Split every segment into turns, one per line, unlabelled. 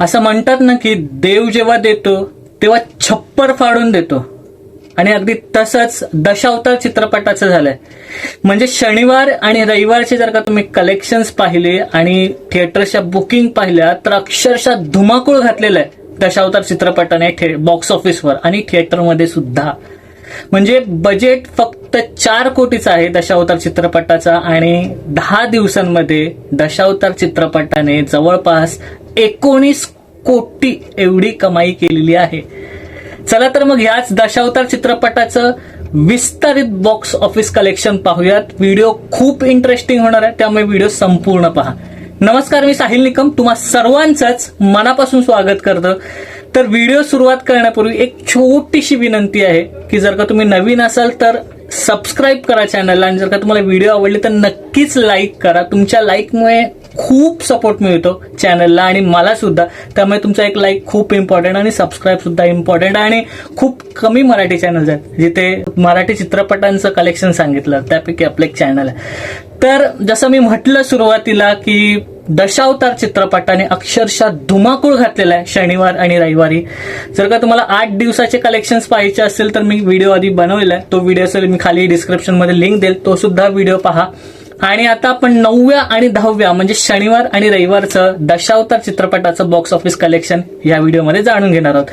असं म्हणतात ना की देव जेव्हा देतो तेव्हा छप्पर फाडून देतो. आणि अगदी तसंच दशावतार चित्रपटाचं झालंय. म्हणजे शनिवार आणि रविवारचे जर का तुम्ही कलेक्शन्स पाहिले आणि थिएटरच्या बुकिंग पाहिल्या तर अक्षरशः धुमाकूळ घातलेलं आहे दशावतार चित्रपटाने बॉक्स ऑफिसवर आणि थिएटरमध्ये सुद्धा. म्हणजे बजेट फक्त चार कोटीचा आहे दशावतार चित्रपटाचा आणि दहा दिवसांमध्ये दशावतार चित्रपटाने जवळपास एकोणीस कोटी एवढी कमाई केलेली आहे. चला तर मग याच दशावतार चित्रपटाचं विस्तारित बॉक्स ऑफिस कलेक्शन पाहूयात. व्हिडिओ खूप इंटरेस्टिंग होणार आहे त्यामुळे व्हिडिओ संपूर्ण पहा. नमस्कार मी साहिल निकम. तुम्हा सर्वांचंच मनापासून स्वागत करतो. तर व्हिडिओ सुरुवात करण्यापूर्वी एक छोटीशी विनंती आहे की जर का तुम्ही नवीन असाल तर सबस्क्राईब करा चॅनलला आणि जर का तुम्हाला व्हिडिओ आवडले तर नक्कीच लाईक करा. तुमच्या लाईकमुळे खूप सपोर्ट मिळतो चॅनलला आणि मला सुद्धा. त्यामुळे तुमचा एक लाईक खूप इम्पॉर्टंट आणि सबस्क्राईब सुद्धा इम्पॉर्टंट आणि खूप कमी मराठी चॅनल्स आहेत. जिथे मराठी चित्रपटांचं कलेक्शन सांगितलं त्यापैकी आपलं एक चॅनल आहे. तर जसं मी म्हटलं सुरुवातीला की दशावतार चित्रपटाने अक्षरशः धुमाकूळ घातलेला आहे शनिवार आणि रविवारी. जर का तुम्हाला आठ दिवसाचे कलेक्शन्स पाहायचे असेल तर मी व्हिडिओ आधी बनवलेला आहे. तो व्हिडिओ असेल मी खाली डिस्क्रिप्शनमध्ये लिंक देईल. तो सुद्धा व्हिडिओ पहा. आणि आता आपण नवव्या आणि दहाव्या म्हणजे शनिवार आणि रविवारचं दशावतार चित्रपटाचं बॉक्स ऑफिस कलेक्शन या व्हिडिओमध्ये जाणून घेणार आहोत.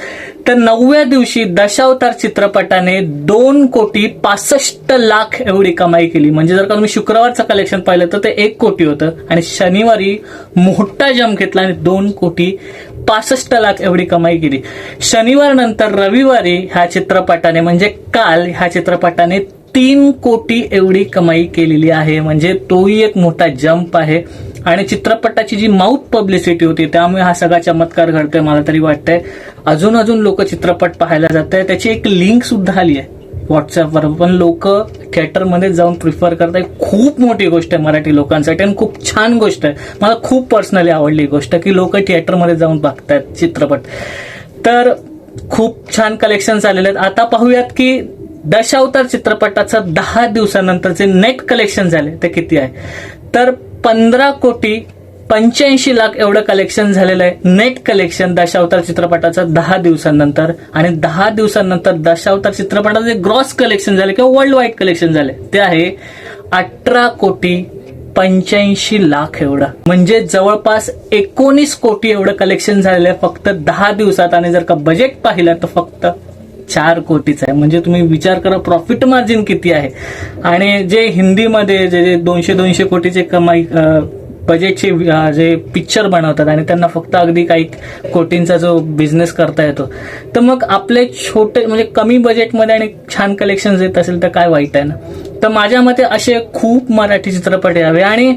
तर नवव्या दिवशी दशावतार चित्रपटाने दोन कोटी पासष्ट लाख एवढी कमाई केली. म्हणजे जर का तुम्ही शुक्रवारचं कलेक्शन पाहिलं तर ते एक कोटी होतं. आणि शनिवारी मोठा जम घेतला आणि दोन कोटी पासष्ट लाख एवढी कमाई केली. शनिवार नंतर रविवारी ह्या चित्रपटाने म्हणजे काल ह्या चित्रपटाने तीन कोटी एवढी कमाई केलेली आहे. म्हणजे तोही एक मोठा जंप आहे. आणि चित्रपटाची जी माउथ पब्लिसिटी होती त्यामुळे हा सगळा चमत्कार घडतोय मला तरी वाटतंय. अजून अजून लोक चित्रपट पाहायला जात आहे त्याची एक लिंक सुद्धा आली आहे. व्हॉट्सअपवर पण लोक थिएटरमध्ये जाऊन प्रिफर करताय खूप मोठी गोष्ट आहे मराठी लोकांसाठी आणि खूप छान गोष्ट आहे. मला खूप पर्सनली आवडली गोष्ट की लोक थिएटरमध्ये जाऊन बघतायत चित्रपट. तर खूप छान कलेक्शन आलेले आहेत. आता पाहूयात की दशावतार चित्रपटाचं दहा दिवसानंतरचे नेट कलेक्शन झाले. ते किती आहे? तर पंधरा कोटी पंच्याऐंशी लाख एवढं कलेक्शन झालेलं आहे. नेट कलेक्शन दशावतार चित्रपटाचं दहा दिवसांनंतर आणि दहा दिवसांनंतर दशावतार चित्रपटाचे ग्रॉस कलेक्शन झाले किंवा वर्ल्ड वाईड कलेक्शन झाले. ते आहे अठरा कोटी पंच्याऐंशी लाख एवढं. म्हणजे जवळपास एकोणीस कोटी एवढं कलेक्शन झालेलं आहे. फक्त दहा दिवसात आणि जर का बजेट पाहिलं तर फक्त चार कोटीच आहे. म्हणजे तुम्ही विचार करा प्रॉफिट मार्जिन किती आहे? आणि जे हिंदीमध्ये जे जे दोनशे दोनशे कोटीचे कमाई बजेटचे जे पिक्चर बनवतात आणि त्यांना फक्त अगदी काही कोटींचा जो बिझनेस करता येतो. तर मग आपले छोटे म्हणजे कमी बजेटमध्ये आणि छान कलेक्शन येत असेल तर काय वाईट आहे ना? तर माझ्या मते असे खूप मराठी चित्रपट यावे आणि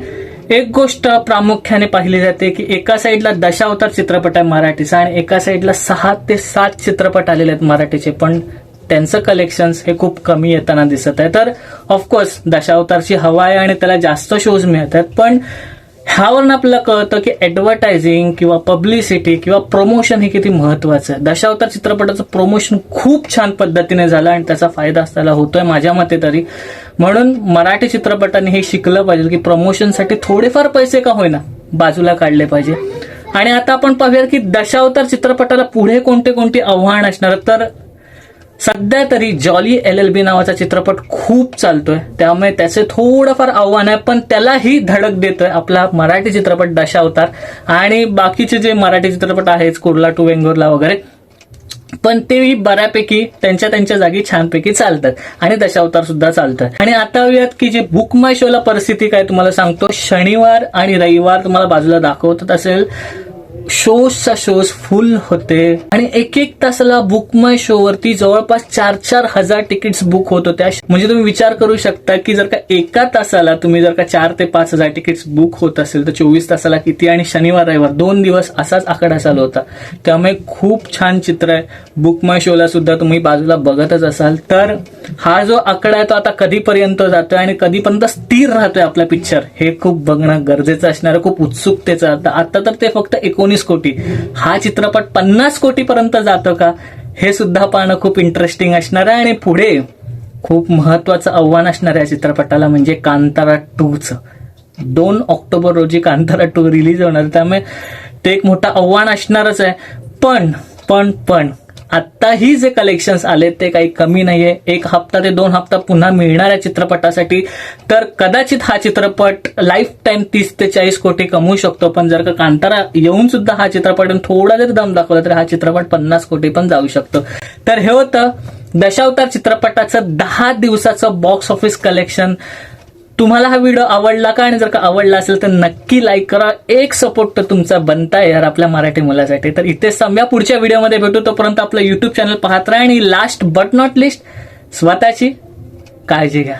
एक गोष्ट प्रामुख्याने पाहिली जाते की एका साईडला दशावतार चित्रपट आहे मराठीचा आणि एका साईडला सहा ते सात चित्रपट आलेले आहेत मराठीचे. पण त्यांचं कलेक्शन्स हे खूप कमी येताना दिसत आहे. तर ऑफकोर्स दशावतारची हवा आहे आणि त्याला जास्त शोज मिळत आहेत. पण ह्यावरून आपल्याला कळतं की ऍडव्हर्टायझिंग किंवा पब्लिसिटी किंवा प्रमोशन हे किती महत्वाचं आहे. दशावतार चित्रपटाचं प्रमोशन खूप छान पद्धतीने झालं आणि त्याचा फायदा त्याला होतोय माझ्या मते तरी. म्हणून मराठी चित्रपटाने हे शिकलं पाहिजे की प्रमोशनसाठी थोडेफार पैसे का होईना बाजूला काढले पाहिजे. आणि आता आपण पाहूया की दशावतार चित्रपटाला पुढे कोणते कोणते आव्हान असणार? तर सध्या तरी जॉली एल एल बी नावाचा चित्रपट खूप चालतोय. त्यामुळे त्याचे थोडंफार आव्हान आहे पण त्यालाही धडक देतोय आपला मराठी चित्रपट दशावतार आणि बाकीचे जे मराठी चित्रपट आहेत कुर्ला टू वेंगुर्ला वगैरे पण तेही बऱ्यापैकी त्यांच्या त्यांच्या जागी छानपैकी चालतात आणि दशावतार सुद्धा चालतात. आणि आता येऊयात की जे बुक माय शोला परिस्थिती काय तुम्हाला सांगतो शनिवार आणि रविवार तुम्हाला बाजूला दाखवत असेल. शोजचा शोज फुल होते. आणि एक एक तासाला बुक माय शो वरती जवळपास चार चार हजार तिकीट्स बुक होत होत्या. म्हणजे तुम्ही विचार करू शकता की जर का एका तासाला तुम्ही जर का चार ते पाच हजार तिकीट्स बुक होत असेल तर चोवीस तासाला किती? आणि शनिवार रविवार दोन दिवस असाच आकडा चालू होता. त्यामुळे खूप छान चित्र आहे. बुक माय शोला सुद्धा तुम्ही बाजूला बघतच असाल. तर हा जो आकडा आहे तो आता कधीपर्यंत जातोय आणि कधीपर्यंत स्थिर राहतोय आपला पिक्चर हे खूप बघणं गरजेचं असणार खूप उत्सुकतेचं. आता आता तर ते फक्त एकोणीस कोटी. हा चित्रपट पन्नास कोटी पर्यंत जातो का? हे सुद्धा पाहणं खूप इंटरेस्टिंग असणार आहे आणि पुढे खूप महत्वाचं आव्हान असणार आहे या चित्रपटाला म्हणजे कांतारा टूचं. दोन ऑक्टोबर रोजी कांतारा टू रिलीज होणार त्यामुळे ते एक मोठं आव्हान असणारच आहे. पण पण पण आत्ताही जे कलेक्शन्स आले ते काही कमी नाहीये. एक हप्ता ते दोन हप्ता पुन्हा मिळणाऱ्या चित्रपटासाठी. तर कदाचित हा चित्रपट लाईफ टाईम तीस ते चाळीस कोटी कमवू शकतो पण जर का कांतारा येऊन सुद्धा हा चित्रपट थोडा जरी दम दाखवला तर हा चित्रपट पन्नास कोटी पण जाऊ शकतो. तर हे होतं दशावतार चित्रपटाचं दहा दिवसाचं बॉक्स ऑफिस कलेक्शन तुम्हाला हा व्हिडिओ आवडला का? आणि जर का आवडला असेल तर नक्की लाईक करा. एक सपोर्ट तर तुमचा बनताय यार आपल्या मराठी मुलासाठी. तर इथेच सम्या पुढच्या व्हिडिओमध्ये भेटू. तोपर्यंत आपलं युट्यूब चॅनल पाहत राहा. आणि लास्ट बट नॉट लिस्ट स्वतःची काळजी घ्या.